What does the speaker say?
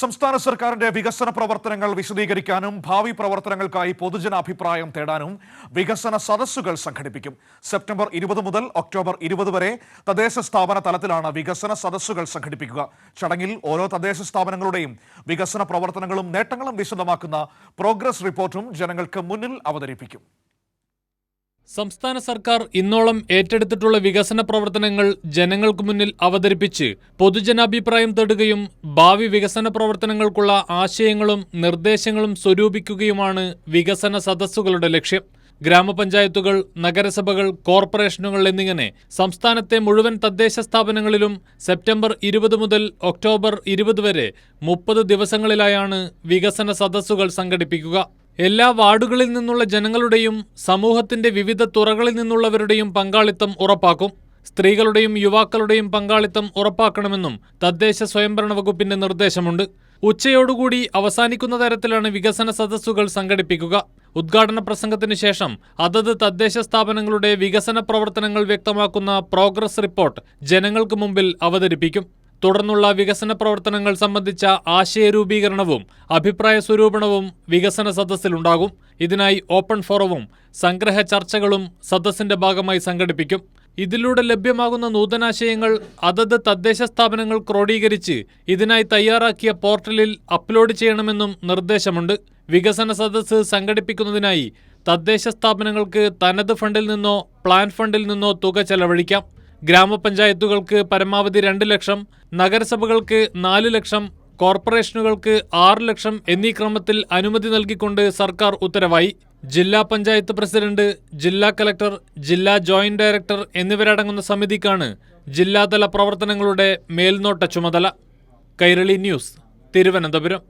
സംസ്ഥാന സർക്കാരിന്റെ വികസന പ്രവർത്തനങ്ങൾ വിശദീകരിക്കാനും ഭാവി പ്രവർത്തനങ്ങൾക്കായി പൊതുജനാഭിപ്രായം തേടാനും വികസന സദസ്സുകൾ സംഘടിപ്പിക്കും. സെപ്റ്റംബർ ഇരുപത് മുതൽ ഒക്ടോബർ ഇരുപത് വരെ തദ്ദേശ സ്ഥാപന തലത്തിലാണ് വികസന സദസ്സുകൾ സംഘടിപ്പിക്കുക. ചടങ്ങിൽ ഓരോ തദ്ദേശ സ്ഥാപനങ്ങളുടെയും വികസന പ്രവർത്തനങ്ങളും നേട്ടങ്ങളും വിശദമാക്കുന്ന പ്രോഗ്രസ് റിപ്പോർട്ടും ജനങ്ങൾക്ക് മുന്നിൽ അവതരിപ്പിക്കും. സംസ്ഥാന സർക്കാർ ഇന്നോളം ഏറ്റെടുത്തിട്ടുള്ള വികസന പ്രവർത്തനങ്ങൾ ജനങ്ങൾക്ക് മുന്നിൽ അവതരിപ്പിച്ച് പൊതുജനാഭിപ്രായം തേടുകയും ഭാവി വികസന പ്രവർത്തനങ്ങൾക്കുള്ള ആശയങ്ങളും നിർദ്ദേശങ്ങളും സ്വരൂപിക്കുകയുമാണ് വികസന സദസ്സുകളുടെ ലക്ഷ്യം. ഗ്രാമപഞ്ചായത്തുകൾ നഗരസഭകൾ കോർപ്പറേഷനുകൾ എന്നിങ്ങനെ സംസ്ഥാനത്തെ മുഴുവൻ തദ്ദേശ സ്ഥാപനങ്ങളിലും സെപ്റ്റംബർ ഇരുപത് മുതൽ ഒക്ടോബർ ഇരുപത് വരെ മുപ്പത് ദിവസങ്ങളിലായാണ് വികസന സദസ്സുകൾ സംഘടിപ്പിക്കുക. എല്ലാ വാർഡുകളിൽ നിന്നുള്ള ജനങ്ങളുടെയും സമൂഹത്തിന്റെ വിവിധ തുറകളിൽ നിന്നുള്ളവരുടെയും പങ്കാളിത്തം ഉറപ്പാക്കും. സ്ത്രീകളുടെയും യുവാക്കളുടെയും പങ്കാളിത്തം ഉറപ്പാക്കണമെന്നും തദ്ദേശ സ്വയംഭരണ വകുപ്പിന്റെ നിർദ്ദേശമുണ്ട്. ഉച്ചയോടുകൂടി അവസാനിക്കുന്ന തരത്തിലാണ് വികസന സദസ്സുകൾ സംഘടിപ്പിക്കുക. ഉദ്ഘാടന പ്രസംഗത്തിന് ശേഷം അതത് തദ്ദേശ സ്ഥാപനങ്ങളുടെ വികസന പ്രവർത്തനങ്ങൾ വ്യക്തമാക്കുന്ന പ്രോഗ്രസ് റിപ്പോർട്ട് ജനങ്ങൾക്ക് മുമ്പിൽ അവതരിപ്പിക്കും. തുടർന്നുള്ള വികസന പ്രവർത്തനങ്ങൾ സംബന്ധിച്ച ആശയരൂപീകരണവും അഭിപ്രായ സ്വരൂപണവും വികസന സദസ്സിലുണ്ടാകും. ഇതിനായി ഓപ്പൺ ഫോറവും സംഗ്രഹ ചർച്ചകളും സദസ്സിന്റെ ഭാഗമായി സംഘടിപ്പിക്കും. ഇതിലൂടെ ലഭ്യമാകുന്ന നൂതനാശയങ്ങൾ അതത് തദ്ദേശ സ്ഥാപനങ്ങൾ ക്രോഡീകരിച്ച് ഇതിനായി തയ്യാറാക്കിയ പോർട്ടലിൽ അപ്ലോഡ് ചെയ്യണമെന്നും നിർദ്ദേശമുണ്ട്. വികസന സദസ്സ് സംഘടിപ്പിക്കുന്നതിനായി തദ്ദേശ സ്ഥാപനങ്ങൾക്ക് തനത് ഫണ്ടിൽ നിന്നോ പ്ലാൻ ഫണ്ടിൽ നിന്നോ തുക ചെലവഴിക്കാം. ഗ്രാമപഞ്ചായത്തുകൾക്ക് പരമാവധി രണ്ട് ലക്ഷം നഗരസഭകൾക്ക് നാല് ലക്ഷം കോർപ്പറേഷനുകൾക്ക് ആറ് ലക്ഷം എന്നീ ക്രമത്തിൽ അനുമതി നൽകിക്കൊണ്ട് സർക്കാർ ഉത്തരവായി. ജില്ലാ പഞ്ചായത്ത് പ്രസിഡന്റ് ജില്ലാ കലക്ടർ ജില്ലാ ജോയിന്റ് ഡയറക്ടർ എന്നിവരടങ്ങുന്ന സമിതിക്കാണ് ജില്ലാതല പ്രവർത്തനങ്ങളുടെ മേൽനോട്ട ചുമതല. കൈരളി ന്യൂസ് തിരുവനന്തപുരം.